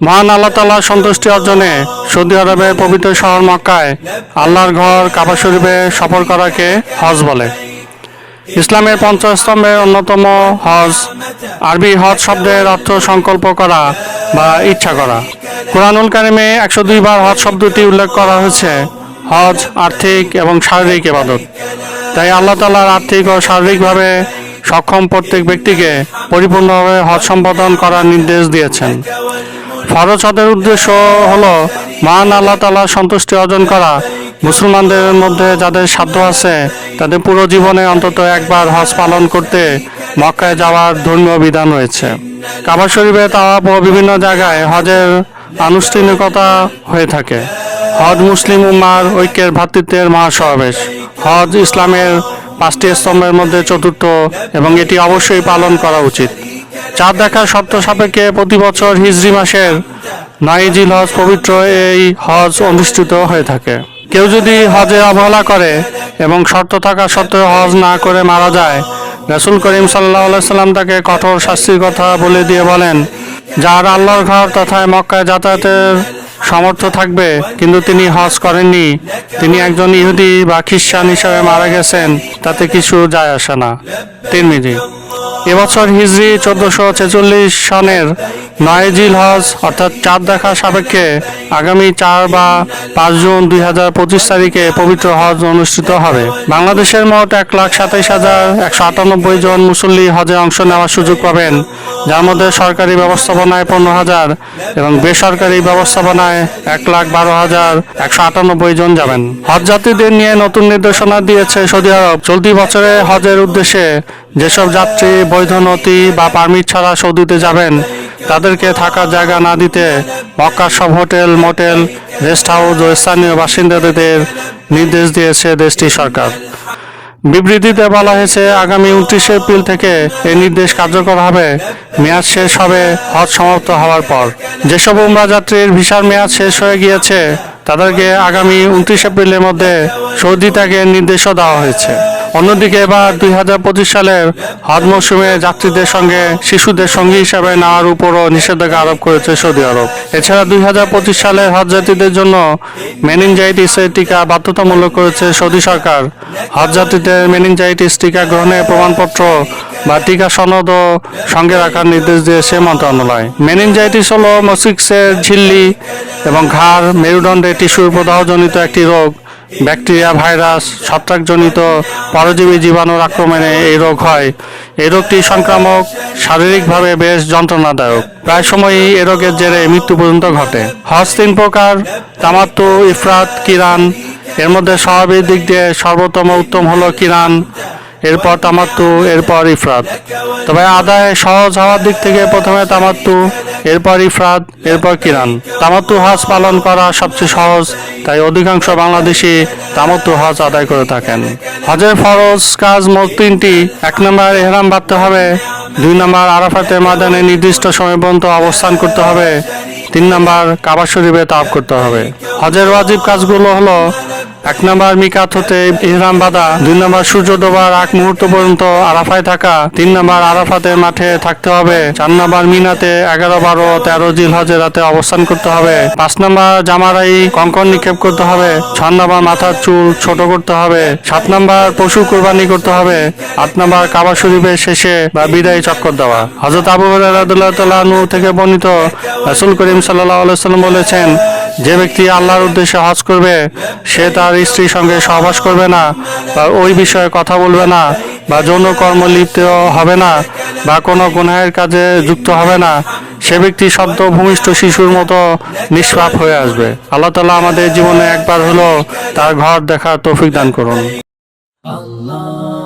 মহান আল্লাহ তালার সন্তুষ্টি অর্জনে সৌদি আরবের পবিত্র শহর মক্কায় আল্লাহর ঘর কাবা শরীফে সফর করাকে হজ বলে। ইসলামের পঞ্চস্তম্ভের অন্যতম হজ, আরবি হজ শব্দের অর্থ সংকল্প করা বা ইচ্ছা করা। কোরআনুল কারিমে একশো দুইবার হজ শব্দটি উল্লেখ করা হয়েছে, হজ, আর্থিক এবং শারীরিক এবাদত তাই আল্লাহ তালার আর্থিক ও শারীরিকভাবে সক্ষম প্রত্যেক ব্যক্তিকে পরিপূর্ণভাবে হজ সম্পাদন করার নির্দেশ দিয়েছেন। ফরজ হজের উদ্দেশ্য হল মহান আল্লাহ তালার সন্তুষ্টি অর্জন করা। মুসলমানদের মধ্যে যাদের সাধ্য আছে তাদের পুরো জীবনে অন্তত একবার হজ পালন করতে মক্কায় যাওয়ার ধর্মীয় বিধান রয়েছে। কাবা শরীফে তাওয়াব ও বিভিন্ন জায়গায় হজের আনুষ্ঠানিকতা হয়ে থাকে। হজ মুসলিম উম্মার ঐক্যের ভ্রাতৃত্বের মহাসমাবেশ। হজ ইসলামের পাঁচটি স্তম্ভের মধ্যে চতুর্থ এবং এটি অবশ্যই পালন করা উচিত। চাঁদ দেখার শর্ত সাপেক্ষে প্রতি বছর হিজরি মাসের নাইজিল হজ পবিত্র এই হজ অনুষ্ঠিত হয়ে থাকে। কেউ যদি হজে অবহেলা করে এবং শর্ত থাকা সত্ত্বেও হজ না করে মারা যায়। রাসুল করিম সাল্লাহ সাল্লাম তাকে কঠোর শাস্তির কথা বলে দিয়ে বলেন, যার আল্লাহর ঘর তথায় মক্কায় যাতায়াতের সামর্থ্য থাকবে, কিন্তু তিনি হজ করেননি। তিনি একজন ইহুদি বা খ্রিস্টান হিসাবে মারা গেছেন, তাতে কিছু যায় আসে না। তিন তিরমিজি এবছর হিজরি চোদ্দশো ছেচল্লিশ সনের নয় জিল হজ, অর্থাৎ চাঁদ দেখা সাপেক্ষে আগামী চার বা পাঁচ জুন দুই হাজার পঁচিশ তারিখে পবিত্র হজ অনুষ্ঠিত হবে। বাংলাদেশের মোট এক লাখ সাতাইশ হাজার একশো আটানব্বই জন মুসল্লি হজে অংশ নেওয়ার সুযোগ পাবেন। যার মধ্যে সরকারি ব্যবস্থাপনায় পনেরো হাজার এবং বেসরকারি ব্যবস্থাপনায় এক লাখ বারো হাজার একশো আটানব্বই জন যাবেন। হজ যাত্রীদের নিয়ে নতুন নির্দেশনা দিয়েছে সৌদি আরব। চলতি বছরে হজের উদ্দেশ্যে যেসব যাত্রী, বৈধ নথি বা পারমিট ছাড়া সৌদিতে যাবেন, তাদেরকে থাকার জায়গা না দিতে মক্কার সব হোটেল, মোটেল, রেস্ট হাউস ও স্থানীয় বাসিন্দাদের নির্দেশ দিয়েছে দেশটির সরকার। বিবৃতিতে বলা হয়েছে, আগামী উনত্রিশে এপ্রিল থেকে এই নির্দেশ কার্যকর হবে। মেয়াদ শেষ হবে, হজ সমাপ্ত হওয়ার পর। যেসব উমরা যাত্রীর ভিসার মেয়াদ শেষ হয়ে গিয়েছে তাদেরকে আগামী উনত্রিশ এপ্রিলের মধ্যে সৌদি ত্যাগের নির্দেশও দেওয়া হয়েছে। অন্যদিকে এবার দুই হাজার পঁচিশ সালের হজ মৌসুমে যাত্রীদের সঙ্গে শিশুদের সঙ্গী হিসাবে নেওয়ার উপরও নিষেধাজ্ঞা আরোপ করেছে সৌদি আরব। এছাড়া দুই হাজার পঁচিশ সালের হজ যাত্রীদের জন্য মেনিনজাইটিসের টিকা বাধ্যতামূলক করেছে সৌদি সরকার। হজ যাত্রীদের মেনিনজাইটিস টিকা গ্রহণের প্রমাণপত্র বা টিকা সনদও সঙ্গে রাখার নির্দেশ দিয়েছে মন্ত্রণালয়। মেনিনজাইটিস হলো মস্তিষ্কের ঝিল্লি এবং ঘাড়, মেরুদণ্ডে টিস্যুর প্রদাহজনিত একটি রোগ। ব্যাকটেরিয়া, ভাইরাস, ছত্রাকজনিত পরজীবী জীবাণুর আক্রমণে এই রোগ হয়। এই রোগটি সংক্রামক, শারীরিকভাবে বেশ যন্ত্রণাদায়ক। প্রায় সময়ই এ রোগের জেরে মৃত্যু পর্যন্ত ঘটে। হজ তিন প্রকার তামাত্তু ইফরাত, কিরান। এর মধ্যে স্বাভাবিক দিক দিয়ে সর্বোত্তম উত্তম হলো কিরান। এরপর তামাত্তু, এরপর ইফরাত। তবে আদায় সহজ হওয়ার দিক থেকে প্রথমে তামাত্তু, এরপর ইফরাত, এরপর কিরান। তামাত্তু হজ পালন করা সবচেয়ে সহজ, তাই অধিকাংশ বাংলাদেশি তামাত্তু হজ আদায় করে থাকেন। হজের ফরজ কাজ মোট তিনটি, এক নম্বর এহরাম বাঁধতে হবে, দুই নম্বর আরাফাতের ময়দানে নির্দিষ্ট সময় পর্যন্ত অবস্থান করতে হবে, তিন নম্বর কাবা শরীফে তাপ করতে হবে। হজের ওয়াজিব কাজগুলো হলো এক নম্বর মিকাত হতে ইহরাম বাঁধা, দুই নম্বর সূর্য ডোবার আগ মুহূর্ত পর্যন্ত আরাফায় থাকা, তিন নম্বর আরাফাতের মাঠে থাকতে হবে, চার নম্বর মিনাতে এগারো, বারো, তেরো জিল হজের রাতে অবস্থান করতে হবে, পাঁচ নম্বর জামারাই কঙ্কন নিক্ষেপ করতে হবে, ছয় নম্বর মাথার চুল ছোট করতে হবে, সাত নম্বর পশু কোরবানি করতে হবে, আট নম্বর কাবা শরীফের শেষে বা বিদায় চক্কর দেওয়া। হজরত আবু হরাদুল্লাহ থেকে বর্ণিত রাসুল করিম সাল্লাহ সাল্লাম বলেছেন যে ব্যক্তি আল্লাহর উদ্দেশ্যে হজ করবে সে তার স্ত্রীর সঙ্গে সহবাস করবে না বা ওই বিষয়ে কথা বলবে না বা যৌন কর্ম লিপ্ত হবে না বা কোনো গুনাহের কাজে যুক্ত হবে না সে ব্যক্তি শব্দ ভূমিষ্ঠ শিশুর মতো নিষ্পাপ হয়ে আসবে আল্লাহ তালা আমাদের জীবনে একবার হলো তার ঘর দেখার তৌফিক দান করুন Allah